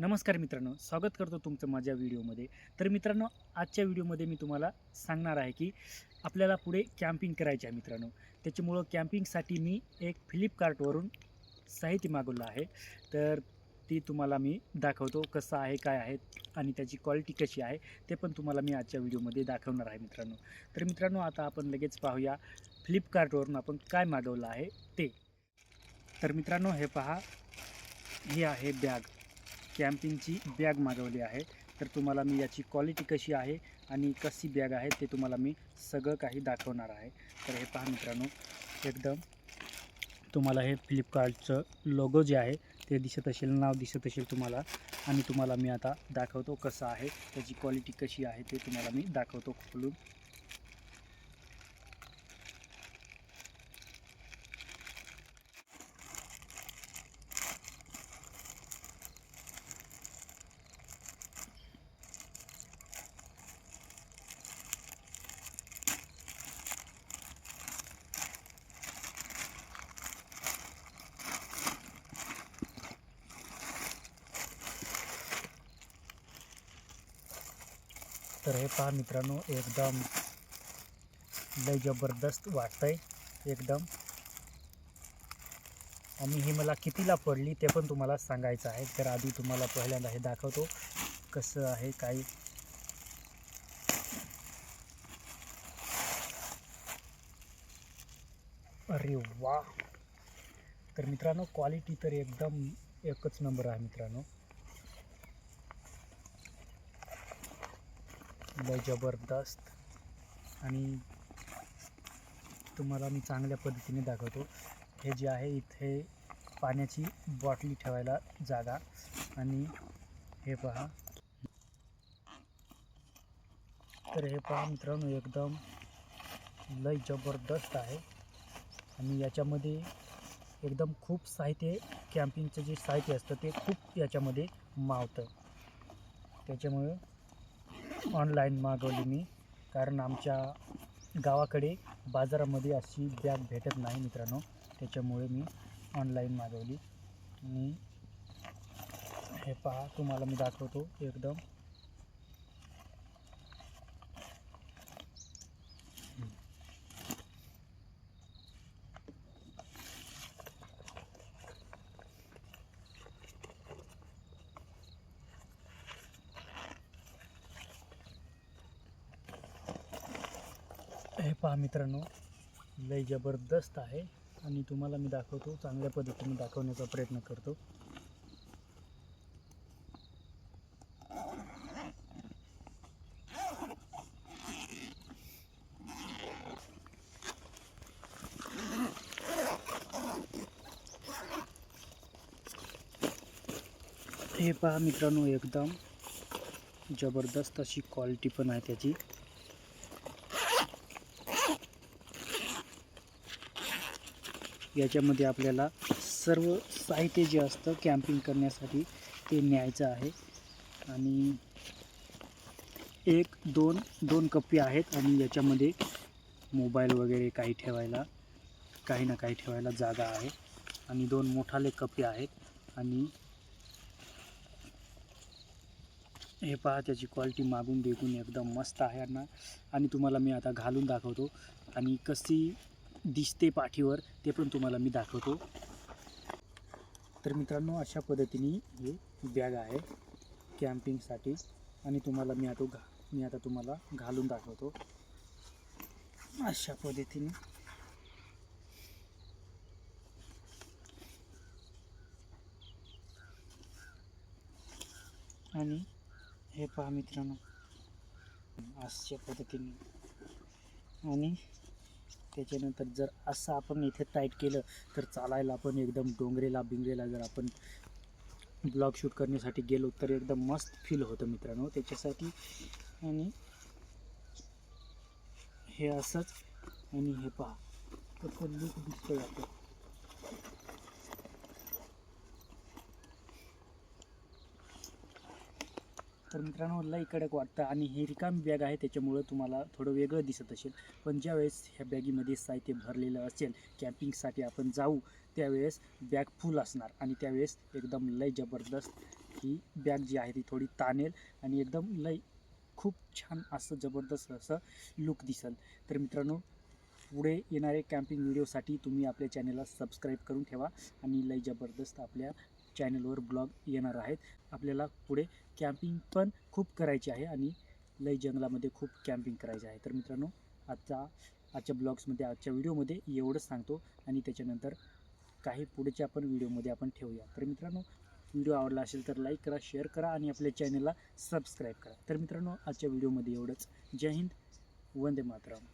नमस्कार मित्रांनो स्वागत करतो तुमचं माझ्या व्हिडिओमध्ये. तर मित्रांनो आजच्या व्हिडिओमध्ये मी तुम्हाला सांगणार आहे की आपल्याला पुढे कॅम्पिंग करायचे आहे मित्रांनो. त्याच्यामुळं कॅम्पिंगसाठी मी एक फ्लिपकार्टवरून साहित्य मागवलं आहे. तर ती तुम्हाला मी दाखवतो कसं आहे काय आहे आणि त्याची क्वालिटी कशी आहे ते पण तुम्हाला मी आजच्या व्हिडिओमध्ये दाखवणार आहे मित्रांनो. तर मित्रांनो आता आपण लगेच पाहूया फ्लिपकार्टवरून आपण काय मागवलं आहे ते. तर मित्रांनो हे पहा ही आहे बॅग. कॅम्पिंगची बॅग मागवली आहे. तर तुम्हाला मी याची क्वालिटी कशी आहे आणि कशी बॅग आहे ते तुम्हाला मी सगळं काही दाखवणार आहे. तर हे पहा मित्रांनो एकदम तुम्हाला हे फ्लिपकार्टचं लोगो जे आहे ते दिसत असेल नाव दिसत असेल तुम्हाला आणि तुम्हाला मी आता दाखवतो कसं आहे त्याची क्वालिटी कशी आहे ते तुम्हाला मी दाखवतो खोलून. तर हे पहा मित्रांनो एकदम लय जबरदस्त वाटतंय एकदम. आणि ही मला कितीला पडली ते पण तुम्हाला सांगायचं आहे. तर आधी तुम्हाला पहिल्यांदा हे दाखवतो कसं आहे काही अरे वा! तर मित्रांनो क्वालिटी तर एकदम एकच नंबर आहे मित्रांनो. लय जबरदस्त. आणि तुम्हाला मी चांगल्या पद्धतीने दाखवतो. हे जे आहे इथे पाण्याची बॉटली ठेवायला जागा. आणि हे पहा. तर हे पहा मित्रांनो एकदम लय जबरदस्त आहे. आणि याच्यामध्ये एकदम खूप साहित्य कॅम्पिंगचं जे साहित्य असतं ते खूप याच्यामध्ये मावतं. त्याच्यामुळे ऑनलाईन मागवली मी. कारण आमच्या गावाकडे बाजारामध्ये अशी बॅग भेटत नाही मित्रांनो. त्याच्यामुळे मी ऑनलाईन मागवली. आणि हे पहा तुम्हाला मी दाखवतो एकदम. हे पहा मित्रांनो लय जबरदस्त आहे. आणि तुम्हाला मी दाखवतो चांगल्या पद्धतीने दाखवण्याचा प्रयत्न करतो. हे पहा मित्रांनो एकदम जबरदस्त अशी क्वालिटी पण आहे त्याची. याच्यामध्ये आपल्याला सर्व साहित्य जे असतं कॅम्पिंग करण्यासाठी ते न्यायचं आहे. आणि एक दोन दोन कप्पे आहेत आणि याच्यामध्ये मोबाईल वगैरे काही ठेवायला काही ना काही ठेवायला जागा आहे. आणि दोन मोठाले कप्पे आहेत. आणि हे पहा त्याची क्वालिटी मागून देखून एकदम मस्त आहे ना. आणि तुम्हाला मी आता घालून दाखवतो. आणि कशी दिसते पाठीवर ते पण तुम्हाला मी दाखवतो. तर मित्रांनो अशा पद्धतीने हे बॅग आहे कॅम्पिंगसाठी. आणि तुम्हाला मी आता घा मी आता तुम्हाला घालून दाखवतो. अशा पद्धतीने. आणि हे पहा मित्रांनो. अशा पद्धतीने. आणि त्याच्यानंतर जर असं आपण इथे टाईट केलं तर चालायला आपण एकदम डोंगरेला बिंगरेला जर आपण ब्लॉग शूट करण्यासाठी गेलो तर एकदम मस्त फील होतं मित्रांनो. त्याच्यासाठी आणि हे असंच आणि हे पहा तर लुक दिसतं जातं तर मित्रांनो लई कडक वाटतं आणि हे रिकामी बॅग आहे त्याच्यामुळं तुम्हाला थोडं वेगळं दिसत असेल. पण ज्यावेळेस ह्या बॅगीमध्ये साहित्य भरलेलं असेल कॅम्पिंगसाठी आपण जाऊ त्यावेळेस बॅग फुल असणार. आणि त्यावेळेस एकदम लय जबरदस्त ही बॅग जी आहे ती थोडी तानेल आणि एकदम लय खूप छान असं जबरदस्त असं लुक दिसेल. तर मित्रांनो पुढे येणारे कॅम्पिंग व्हिडिओसाठी तुम्ही आपल्या चॅनलला सबस्क्राईब करून ठेवा आणि लय जबरदस्त आपल्या चॅनलवर ब्लॉग येणार आहेत. आपल्याला पुढे कॅम्पिंग पण खूप करायची आहे आणि लय जंगलामध्ये खूप कॅम्पिंग करायचं आहे. तर मित्रांनो आजचा आजच्या ब्लॉग्समध्ये आजच्या व्हिडिओमध्ये एवढंच सांगतो आणि त्याच्यानंतर काही पुढच्या आपण व्हिडिओमध्ये आपण ठेवूया. तर मित्रांनो व्हिडिओ आवडला असेल तर लाईक करा शेअर करा आणि आपल्या चॅनलला सबस्क्राईब करा. तर मित्रांनो आजच्या व्हिडिओमध्ये एवढंच. जय हिंद वंदे मातरम.